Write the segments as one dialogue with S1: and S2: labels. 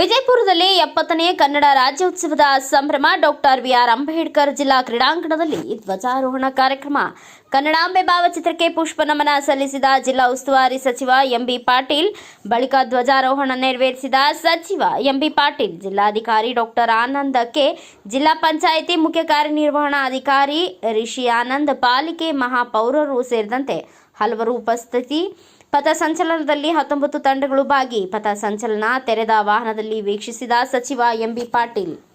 S1: ವಿಜಯಪುರದಲ್ಲಿ ಎಪ್ಪತ್ತನೇ ಕನ್ನಡ ರಾಜ್ಯೋತ್ಸವದ ಸಂಭ್ರಮ ಡಾಕ್ಟರ್ ಬಿಆರ್ ಅಂಬೇಡ್ಕರ್ ಜಿಲ್ಲಾ ಕ್ರೀಡಾಂಗಣದಲ್ಲಿ ಧ್ವಜಾರೋಹಣ ಕಾರ್ಯಕ್ರಮ. ಕನ್ನಡಾಂಬೆ ಭಾವಚಿತ್ರಕ್ಕೆ ಪುಷ್ಪ ನಮನ ಸಲ್ಲಿಸಿದ ಜಿಲ್ಲಾ ಉಸ್ತುವಾರಿ ಸಚಿವ ಎಂಬಿ ಪಾಟೀಲ್, ಬಳಿಕ ಧ್ವಜಾರೋಹಣ ನೆರವೇರಿಸಿದ ಸಚಿವ ಎಂಬಿ ಪಾಟೀಲ್, ಜಿಲ್ಲಾಧಿಕಾರಿ ಡಾಕ್ಟರ್ ಆನಂದ ಕೆ, ಜಿಲ್ಲಾ ಪಂಚಾಯಿತಿ ಮುಖ್ಯ ಕಾರ್ಯನಿರ್ವಹಣಾಧಿಕಾರಿ ರಿಷಿ ಆನಂದ್, ಪಾಲಿಕೆ ಮಹಾಪೌರರು ಸೇರಿದಂತೆ ಹಲವರು ಉಪಸ್ಥಿತಿ. ಪಥಸಂಚಲನದಲ್ಲಿ ಹತ್ತೊಂಬತ್ತು ತಂಡಗಳು ಭಾಗಿ. ಪಥಸಂಚಲನ ತೆರೆದ ವಾಹನದಲ್ಲಿ ವೀಕ್ಷಿಸಿದ ಸಚಿವ ಎಂಬಿ ಪಾಟೀಲ್.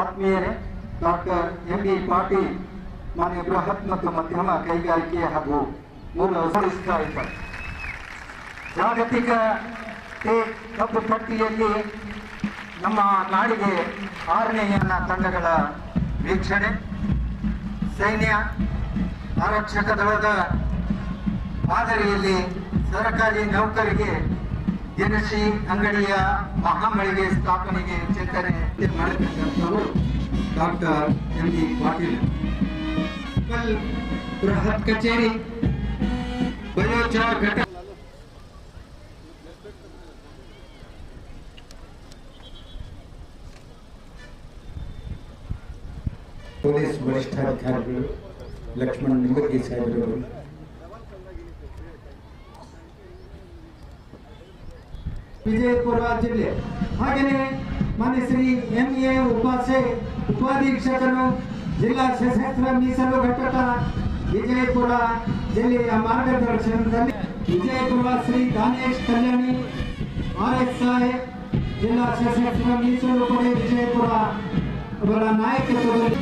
S2: ಆತ್ಮೀಯರೇ, ಡಾಕ್ಟರ್ ಎಂ ಬಿ ಪಾಟೀಲ್, ಮಾನ್ಯ ಬೃಹತ್ ಮತ್ತು ಮಧ್ಯಮ ಕೈಗಾರಿಕೆ ಹಾಗೂ ಮೂಲ ಇದ್ದಾರೆ. ಜಾಗತಿಕ ಕಪ್ಪು ಪಟ್ಟಿಯಲ್ಲಿ ನಮ್ಮ ನಾಡಿಗೆ ಆರನೆಯನ್ನ ತಂಡಗಳ ವೀಕ್ಷಣೆ. ಸೈನ್ಯ ಆರಕ್ಷಕ ದಳದ ಮಾದರಿಯಲ್ಲಿ ಸರ್ಕಾರಿ ನೌಕರಿಗೆ ದಿನಸಿ ಅಂಗಡಿಯ ಮಹಾಮಳಿಗೆ ಸ್ಥಾಪನೆಗೆ ಚಿಂತನೆ ಮಾಡಿರ್ತಕ್ಕಂಥವರು ಡಾಕ್ಟರ್ ಎಂ ಬಿ ಪಾಟೀಲ್ ಕಲ್ ಬೃಹತ್ ಕಚೇರಿ ಬಯೋಚ ಘಟ
S3: ಪೊಲೀಸ್ ವರಿಷ್ಠಾಧಿಕಾರಿಗಳು ಲಕ್ಷ್ಮಣ್ ನಿಮಗ್ಗೆ ಸಾಹೇಬರವರು
S2: ವಿಜಯಪುರ ಜಿಲ್ಲೆ ಹಾಗೆಯೇ ಮಾನ್ಯ ಶ್ರೀ ಎಂ ಎ ಉಪಾಸೆ ಉಪಾಧೀಕ್ಷಕರು ಜಿಲ್ಲಾ ಸಶಸ್ತ್ರ ಮೀಸಲು ಘಟಕ ವಿಜಯಪುರ ಜಿಲ್ಲೆಯ ಮಾರ್ಗದರ್ಶನದಲ್ಲಿ Vijayapura Shri Danesh Kalyani R S I ಜಿಲ್ಲಾ ಸಶಸ್ತ್ರ ಮೀಸಲು ಪಡೆ ವಿಜಯಪುರ ಅವರ ನಾಯಕತ್ವದಲ್ಲಿ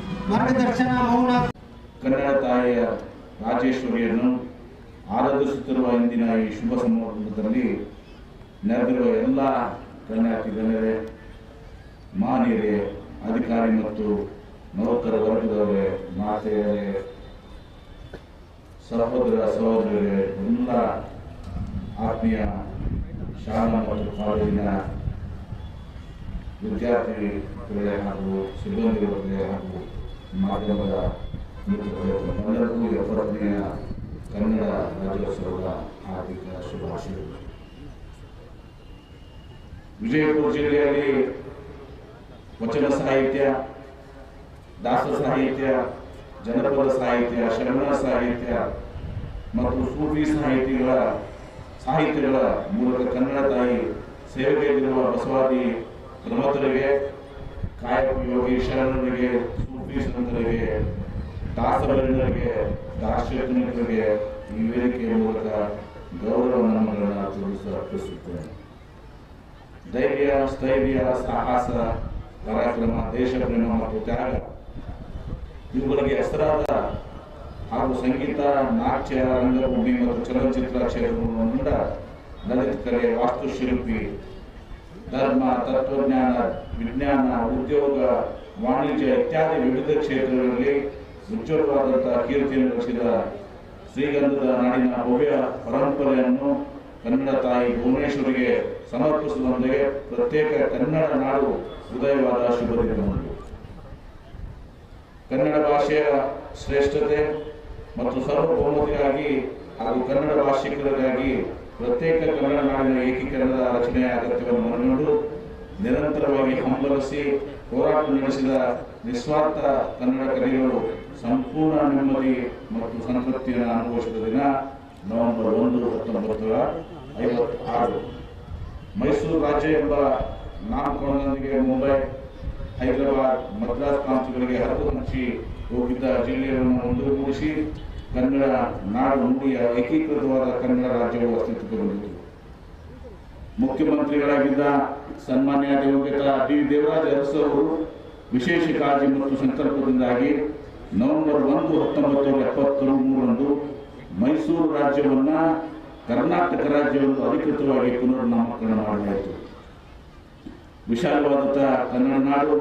S2: ಮಾರ್ಗದರ್ಶನ ಮೌನ.
S4: ಕನ್ನಡ ತಾಯಿಯ ರಾಜೇಶ್ವರಿಯನ್ನು ಆರಾಧಿಸುತ್ತಿರುವ ಇಂದಿನ ಈ ಶುಭ ಸಮಾರಂಭದಲ್ಲಿ ನೆರೆದಿರುವ ಎಲ್ಲ ಕನ್ಯಾತಿ ಗಣ್ಯರೇ, ಮಾನ್ಯರೇ, ಅಧಿಕಾರಿ ಮತ್ತು ನೌಕರ ವರ್ಗದವರೇ, ಮಾತೆಯರೇ, ಸಹೋದರ ಸಹೋದರರೇ ಎಲ್ಲ ಆತ್ಮೀಯ ಶಾಲಾ ಮತ್ತು ಕಾಲೇಜಿನ ವಿದ್ಯಾರ್ಥಿಗಳೇ ಹಾಗೂ ಸಿಬ್ಬಂದಿಗಳೇ ಹಾಗೂ ಮಾಧ್ಯಮದ ಎಲ್ಲರಿಗೂ ಎಪ್ಪತ್ತನೆಯ ಕನ್ನಡ ರಾಜ್ಯೋತ್ಸವದ ಹಾರ್ದಿಕ ಶುಭಾಶಯಗಳು. ವಿಜಯಪುರ ಜಿಲ್ಲೆಯಲ್ಲಿ ವಚನ ಸಾಹಿತ್ಯ, ದಾಸ ಸಾಹಿತ್ಯ, ಜನಪದ ಸಾಹಿತ್ಯ ಶರಣ ಸಾಹಿತ್ಯ ಮತ್ತು ಸೂಫಿ ಸಾಹಿತಿಗಳ, ಸಾಹಿತ್ಯಗಳ ಮೂಲಕ ಕನ್ನಡ ತಾಯಿ ಸೇವೆಗೈದಿರುವ ಬಸವಾದಿ ಪ್ರಮಥರಿಗೆ ಕಾಯಕ ಯೋಗಿ ಶರಣರಿಗೆ ಸಂತರಿಗೆ ದಾಸವರ್ಣರಿಗೆ ದಾರ್ಶನಿಕರಿಗೆ ಈ ಮೂಲಕ ಗೌರವ ನಮನಗಳನ್ನು ತಿಳಿಸ ಅರ್ಪಿಸುತ್ತೇನೆ ಧೈರ್ಯ, ಸ್ಥೈರ್ಯ, ಸಾಹಸ, ಪರಾಕ್ರಮ, ದೇಶ ಮತ್ತು ತ್ಯಾಗ, ಇವುಗಳಿಗೆ ಹೆಸರಾದ ಹಾಗೂ ಸಂಗೀತ, ನಾಟ್ಯ, ರಂಗಭೂಮಿ ಮತ್ತು ಚಲನಚಿತ್ರ ಕ್ಷೇತ್ರಗೊಂಡ ದಲಿತ ಕಲೆ ವಾಸ್ತುಶಿಲ್ಪಿ ಧರ್ಮ, ತತ್ವಜ್ಞಾನ, ವಿಜ್ಞಾನ, ಉದ್ಯೋಗ, ವಾಣಿಜ್ಯ ಇತ್ಯಾದಿ ವಿವಿಧ ಕ್ಷೇತ್ರಗಳಲ್ಲಿ ಉಜ್ವಲವಾದಂತಹ ಕೀರ್ತಿಯನ್ನು ರಚಿಸಿದ ಶ್ರೀಗಂಧದ ನಾಡಿನ ಭವ್ಯ ಪರಂಪರೆಯನ್ನು ಕನ್ನಡ ತಾಯಿ ಭುವನೇಶ್ವರಿಗೆ ಸಮರ್ಪಿಸುವಂತೆ ಪ್ರತ್ಯೇಕ ಕನ್ನಡ ನಾಡು ಉದಯವಾದ ಶುಭ ದಿನವನ್ನು ಕನ್ನಡ ಭಾಷೆಯ ಶ್ರೇಷ್ಠತೆ ಮತ್ತು ಸರ್ವಭೌಮತೆಗಾಗಿ ಹಾಗೂ ಕನ್ನಡ ಭಾಷಿಕರಿಗಾಗಿ ಪ್ರತ್ಯೇಕ ಕನ್ನಡ ನಾಡಿನ ಏಕೀಕರಣದ ರಚನೆಯ ಅಗತ್ಯವನ್ನು ಮನಗಂಡು ನಿರಂತರವಾಗಿ ಹಂಬಲಿಸಿ ಹೋರಾಟ ನಡೆಸಿದ ನಿಸ್ವಾರ್ಥ ಕನ್ನಡ ಕಲಿಗಳು ಸಂಪೂರ್ಣ ನೆಮ್ಮದಿ ಮತ್ತು ಸಂತೃಪ್ತಿಯನ್ನು ಅನುಭವಿಸಿದ ದಿನ ನವೆಂಬರ್ ಒಂದು, ಹತ್ತೊಂಬತ್ತು ನೂರ ಐವತ್ತಾರು. ಮೈಸೂರು ರಾಜ್ಯ ಎಂಬ ನಾಮಕರಣದೊಂದಿಗೆ ಮುಂಬೈ, ಹೈದರಾಬಾದ್, ಮದ್ರಾಸ್ ಪ್ರಾಂತ್ಯಗಳಿಗೆ ಹರಿದು ಹಂಚಿ ಹೋಗಿದ್ದ ಜಿಲ್ಲೆಯನ್ನು ಒಂದುಗೂಡಿಸಿ ಕನ್ನಡ ನಾಡು ನುಡಿಯ ಏಕೀಕೃತವಾದ ಕನ್ನಡ ರಾಜ್ಯವು ಅಸ್ತಿತ್ವಕ್ಕೆ ಬಂದಿತು ಮುಖ್ಯಮಂತ್ರಿಗಳಾಗಿದ್ದ ಸನ್ಮಾನ್ಯ ದಿವಂಗತ ಡಿ ದೇವರಾಜ ಅರಸು ಅವರು ವಿಶೇಷ ಕಾಳಜಿ ಮತ್ತು ಸಂಕಲ್ಪದಿಂದಾಗಿ ನವೆಂಬರ್ ಒಂದು ಹತ್ತೊಂಬತ್ತು ಎಪ್ಪತ್ತ ಮೂರರಂದು ಮೈಸೂರು ರಾಜ್ಯವನ್ನು ಕರ್ನಾಟಕ ರಾಜ್ಯವನ್ನು ಅಧಿಕೃತವಾಗಿ ಪುನರ್ನಾಮಕರಣ ಮಾಡಲಾಯಿತು. ವಿಶಾಲವಾದಂತಹ ಕನ್ನಡ ನಾಡು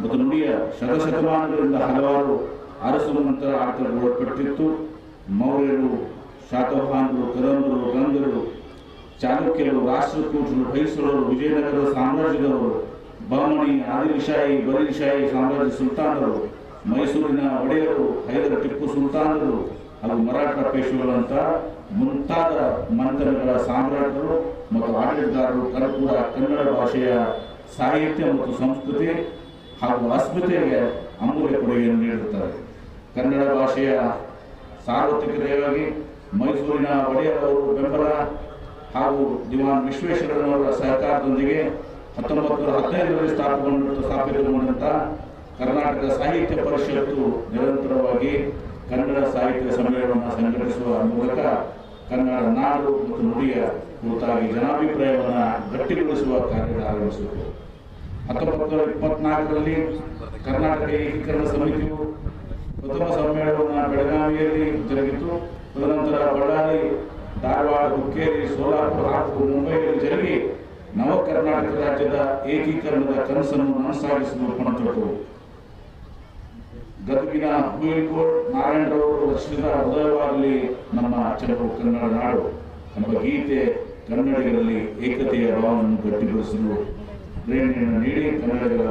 S4: ಮತ್ತು ನುಡಿಯ ಶತಶತಮಾನಗಳಿಂದ ಹಲವಾರು ಅರಸು ನಂತರ ಆಟಗಳು ಒಳಪಟ್ಟಿತ್ತು. ಮೌರ್ಯರು ಶಾತೋಹಾನ್ರು ಕರಂದರು, ಗಂಗರು ಚಾಲುಕ್ಯರು ರಾಷ್ಟ್ರಕೂಟರು, ಹೊಯ್ಸಳರು, ವಿಜಯನಗರ ಸಾಮ್ರಾಜ್ಯದವರು ಬಹಮಣಿ ಆದಿಲ್ಶಾಹಿ ಬರೀಶಾಹಿ ಸಾಮ್ರಾಜ್ಯ ಸುಲ್ತಾನರು, ಮೈಸೂರಿನ ಒಡೆಯರು, ಹೈದರ ಟಿಪ್ಪು ಸುಲ್ತಾನರು, ಹಾಗೂ ಮರಾಠ ಪೇಶ್ವೆಗಳಂತ ಮುಂತಾದ ಮಂಥನಗಳ ಸಾಮ್ರಾಟರು ಮತ್ತು ಆಡಳಿತಗಾರರು ಕೂಡ ಕನ್ನಡ ಭಾಷೆಯ ಸಾಹಿತ್ಯ ಮತ್ತು ಸಂಸ್ಕೃತಿ ಹಾಗೂ ಅಸ್ಮಿತೆಗೆ ಅಮೂಲ್ಯ ಕೊಡುಗೆಯನ್ನು ನೀಡುತ್ತಾರೆ. ಕನ್ನಡ ಭಾಷೆಯ ಸಾರ್ವತ್ರಿಕತೆಗಾಗಿ ಮೈಸೂರಿನ ಒಡೆಯರವರು ಬೆಂಬಲ ಹಾಗೂ ದಿವಾನ್ ವಿಶ್ವೇಶ್ವರನವರ ಸಹಕಾರದೊಂದಿಗೆ ಹತ್ತೊಂಬತ್ತು ಹದಿನೈದರಲ್ಲಿ ಸ್ಥಾಪಗೊಂಡ ಸ್ಥಾಪಿತಗೊಂಡಂಥ ಕರ್ನಾಟಕ ಸಾಹಿತ್ಯ ಪರಿಷತ್ತು ನಿರಂತರವಾಗಿ ಕನ್ನಡ ಸಾಹಿತ್ಯ ಸಮ್ಮೇಳನವನ್ನು ಸಂಘಟಿಸುವ ಮೂಲಕ ಕನ್ನಡ ನಾಡು ಮತ್ತು ನುಡಿಯ ಕುರಿತಾಗಿ ಜನಾಭಿಪ್ರಾಯವನ್ನು ಗಟ್ಟಿಗೊಳಿಸುವ ಕಾರ್ಯ ಆರಂಭಿಸಿತು ಹತ್ತೊಂಬತ್ತು ಇಪ್ಪತ್ನಾಲ್ಕರಲ್ಲಿ ಕರ್ನಾಟಕ ಏಕೀಕರಣ ಸಮಿತಿಯು ಪ್ರಥಮ ಸಮ್ಮೇಳನ ಬೆಳಗಾವಿಯಲ್ಲಿ ಜರುಗಿತು. ತದನಂತರ ಬಳ್ಳಾರಿ, ಧಾರವಾಡ, ಹುಕ್ಕೇರಿ, ಸೋಲಾಪುರ ಹಾಗೂ ಮುಂಬೈಯಲ್ಲಿ ಜರುಗಿ ನವ ಕರ್ನಾಟಕ ರಾಜ್ಯದ ಏಕೀಕರಣದ ಕನಸನ್ನು ನನಸಾಗಿಸಲು ಪಣತೊಟ್ಟು. ಗದುಗಿನ ಹೂವಿಕೋಟ್ ನಾರಾಯಣರವರು ರಚಿಸಿದ ಹೃದಯವಾಗಲಿ ನಮ್ಮ ಚೆಲುವು ಕನ್ನಡ ನಾಡು. ನಮ್ಮ ಗೀತೆ ಕನ್ನಡಿಗರಲ್ಲಿ ಏಕತೆಯ ಭಾವವನ್ನು ಗಟ್ಟಿಗೊಳಿಸಲು ಪ್ರೇರಣೆಯನ್ನು ನೀಡಿ ಕನ್ನಡಿಗರ